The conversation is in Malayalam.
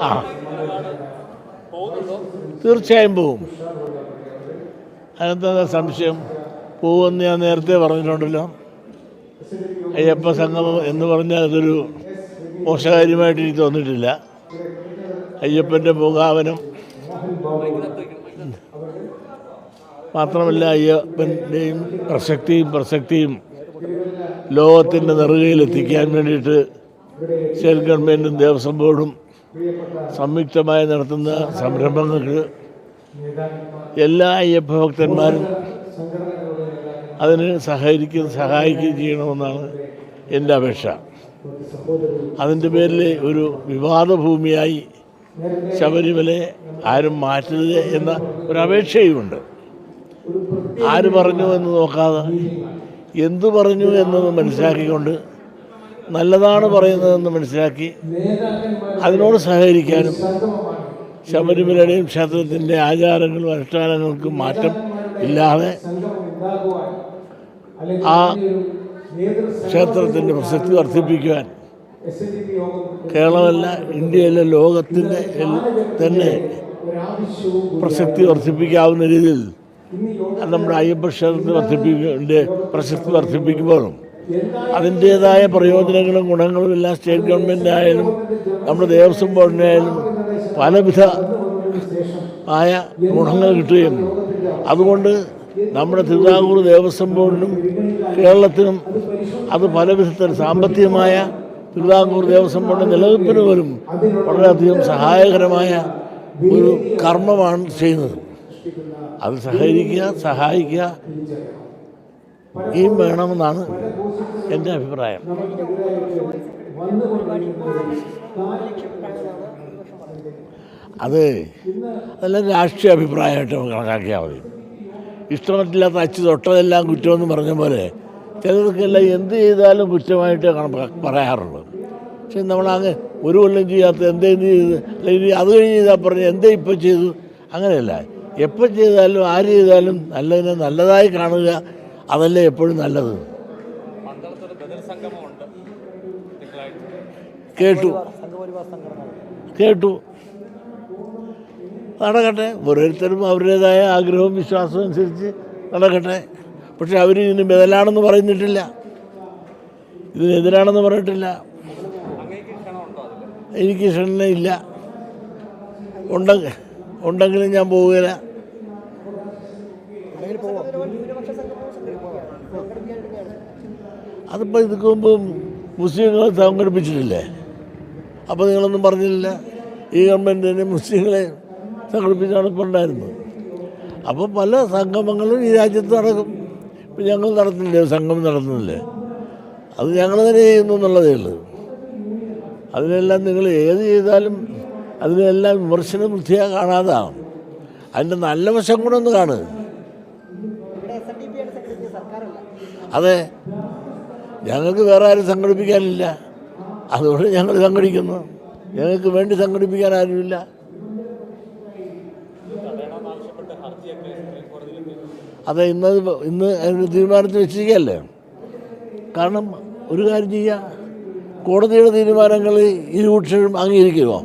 ആ. തീർച്ചയായും പോവും അതിനെന്താ സംശയം? പോവുമെന്ന് ഞാൻ നേരത്തെ പറഞ്ഞിട്ടുണ്ടല്ലോ. അയ്യപ്പ സംഗമം എന്ന് പറഞ്ഞാൽ അതൊരു മോശകാര്യമായിട്ട് എനിക്ക് തോന്നിയിട്ടില്ല. അയ്യപ്പന്റെ പൂങ്കാവനം മാത്രമല്ല അയ്യപ്പന്റെയും പ്രസക്തിയും പ്രസക്തിയും ലോകത്തിന്റെ നെറുകയിലെത്തിക്കാൻ വേണ്ടിയിട്ട് സ്റ്റേറ്റ് ഗവൺമെന്റും ദേവസ്വം ബോർഡും സംയുക്തമായി നടത്തുന്ന സംരംഭങ്ങൾക്ക് എല്ലാ അയ്യപ്പ ഭക്തന്മാരും അതിന് സഹകരിക്കുകയും സഹായിക്കുകയും ചെയ്യണമെന്നാണ് എന്റെ അപേക്ഷ. അതിന്റെ പേരിൽ ഒരു വിവാദ ഭൂമിയായി ശബരിമലയെ ആരും മാറ്റരുത് എന്ന ഒരു അപേക്ഷയുമുണ്ട്. ആര് പറഞ്ഞു എന്ന് നോക്കാതെ എന്തു പറഞ്ഞു എന്നത് മനസ്സിലാക്കിക്കൊണ്ട് നല്ലതാണ് പറയുന്നതെന്ന് മനസ്സിലാക്കി അതിനോട് സഹകരിക്കാനും ശബരിമലയുടെയും ക്ഷേത്രത്തിന്റെ ആചാരങ്ങളും അനുഷ്ഠാനങ്ങൾക്കും മാറ്റം ഇല്ലാതെ ആ ക്ഷേത്രത്തിന്റെ പ്രസക്തി വർദ്ധിപ്പിക്കുവാൻ കേരളമല്ല ഇന്ത്യയിലെ ലോകത്തിന്റെ തന്നെ പ്രസക്തി വർദ്ധിപ്പിക്കാവുന്ന രീതിയിൽ നമ്മുടെ അയ്യപ്പ ക്ഷേത്രത്തെ വർദ്ധിപ്പിക്കുന്നതിന്റെ പ്രസക്തി വർദ്ധിപ്പിക്കുമ്പോഴും. അതിന്റേതായ പ്രയോജനങ്ങളും ഗുണങ്ങളും എല്ലാം സ്റ്റേറ്റ് ഗവൺമെന്റിനായാലും നമ്മുടെ ദേവസ്വം ബോർഡിനായാലും പലവിധ ആയ ഗുണങ്ങൾ കിട്ടുകയും അതുകൊണ്ട് നമ്മുടെ തിരുവിതാംകൂർ ദേവസ്വം ബോർഡിനും കേരളത്തിനും അത് പല വിധത്തിൽ സാമ്പത്തികമായ തിരുവിതാംകൂർ ദേവസ്വം ബോർഡിന്റെ നിലനിൽപ്പിന് പോലും വളരെയധികം സഹായകരമായ ഒരു കർമ്മമാണ് ചെയ്യുന്നത്. അത് സഹകരിക്കുക സഹായിക്കുക ഈ വേണമെന്നാണ് എന്റെ അഭിപ്രായം. അത് അതെല്ലാം രാഷ്ട്രീയ അഭിപ്രായമായിട്ട് കണക്കാക്കിയാൽ മതി. ഇഷ്ടമറ്റില്ലാത്ത അച്ചു തൊട്ടതെല്ലാം കുറ്റമെന്ന് പറഞ്ഞ പോലെ ചിലർക്കെല്ലാം എന്ത് ചെയ്താലും കുറ്റമായിട്ട് പറയാറുള്ളൂ. പക്ഷെ നമ്മളങ്ങ് ഒരു കൊല്ലം ചെയ്യാത്ത എന്തേ നീ ചെയ്ത് അല്ലെങ്കിൽ അത് കഴിഞ്ഞ് ചെയ്താൽ പറഞ്ഞ് എന്തേ ഇപ്പം ചെയ്തു? അങ്ങനെയല്ല. എപ്പോൾ ചെയ്താലും ആര് ചെയ്താലും നല്ലതിനെ നല്ലതായി കാണുക അതല്ലേ എപ്പോഴും നല്ലത്? കേട്ടു. കേട്ടു. നടക്കട്ടെ. ഓരോരുത്തരും അവരുടേതായ ആഗ്രഹവും വിശ്വാസവും അനുസരിച്ച് നടക്കട്ടെ. പക്ഷെ അവർ ഇതിന് ബദലാണെന്ന് പറയുന്നിട്ടില്ല ഇതിനെതിരാണെന്ന് പറഞ്ഞിട്ടില്ല. എനിക്ക് ക്ഷണ ഇല്ല ഉണ്ടെങ്കിൽ ഉണ്ടെങ്കിലും ഞാൻ പോവുകയില്ല. അതിപ്പോൾ ഇതൊക്കെ മുമ്പ് മുസ്ലിങ്ങളെ സംഘടിപ്പിച്ചിട്ടില്ലേ? അപ്പോൾ നിങ്ങളൊന്നും പറഞ്ഞില്ല ഈ ഗവൺമെന്റ് തന്നെ മുസ്ലിങ്ങളെ സംഘടിപ്പിച്ചാണ് ഇപ്പോൾ ഉണ്ടായിരുന്നത്. അപ്പോൾ പല സംഗമങ്ങളും ഈ രാജ്യത്ത് നടക്കും. ഇപ്പം ഞങ്ങൾ നടത്തുന്നില്ലേ? സംഗമം നടത്തുന്നില്ലേ? അത് ഞങ്ങൾ തന്നെ ചെയ്യുന്നു എന്നുള്ളതേ ഉള്ളൂ. അതിനെല്ലാം നിങ്ങൾ ഏത് ചെയ്താലും അതിനെല്ലാം വിമർശന വൃത്തിയാ കാണാതാവും അതിന്റെ നല്ല വശം കൂടെ ഒന്ന് കാണുക. അതെ. ഞങ്ങൾക്ക് വേറെ ആരും സംഘടിപ്പിക്കാനില്ല. അതുകൊണ്ട് ഞങ്ങൾ സംഘടിക്കുന്നു. ഞങ്ങൾക്ക് വേണ്ടി സംഘടിപ്പിക്കാൻ ആരുമില്ല. അത് ഇന്നത് ഇന്ന് അതിന് തീരുമാനത്തിൽ വെച്ചിരിക്കുകയല്ലേ? കാരണം ഒരു കാര്യം ചെയ്യുക കോടതിയുടെ തീരുമാനങ്ങൾ ഇരുപക്ഷരും അംഗീകരിക്കുമോ?